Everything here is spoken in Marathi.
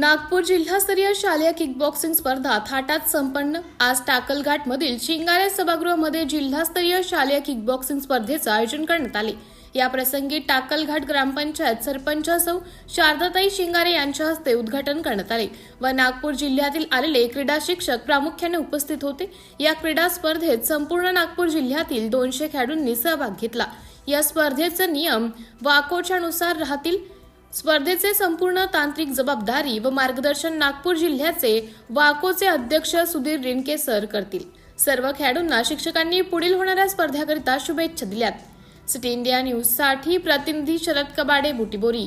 नागपूर जिल्हास्तरीय शालेय किकबॉक्सिंग स्पर्धा थाटात संपन्न. आज टाकलघाटमधील शिंगारे सभागृहामध्ये जिल्हास्तरीय शालेय किकबॉक्सिंग स्पर्धेचं आयोजन करण्यात आले. या प्रसंगी टाकलघाट ग्रामपंचायत सरपंच सौ शारदाताई शिंगारे यांच्या हस्ते उद्घाटन करण्यात आले व नागपूर जिल्ह्यातील आलेले क्रीडा शिक्षक प्रामुख्याने उपस्थित होते. या क्रीडा स्पर्धेत संपूर्ण नागपूर जिल्ह्यातील दोनशे खेळाडूंनी सहभाग घेतला. या स्पर्धेचे नियम वाकोच्यानुसार राहतील. स्पर्धेचे संपूर्ण तांत्रिक जबाबदारी व मार्गदर्शन नागपूर जिल्ह्याचे वाकोचे अध्यक्ष सुधीर रिणके सर करतील. सर्व खेळाडूंना शिक्षकांनी पुढील होणाऱ्या स्पर्धाकरिता शुभेच्छा दिल्यात. सिटी इंडिया न्यूजसाठी प्रतिनिधी शरद कबाडे बुटीबोरी.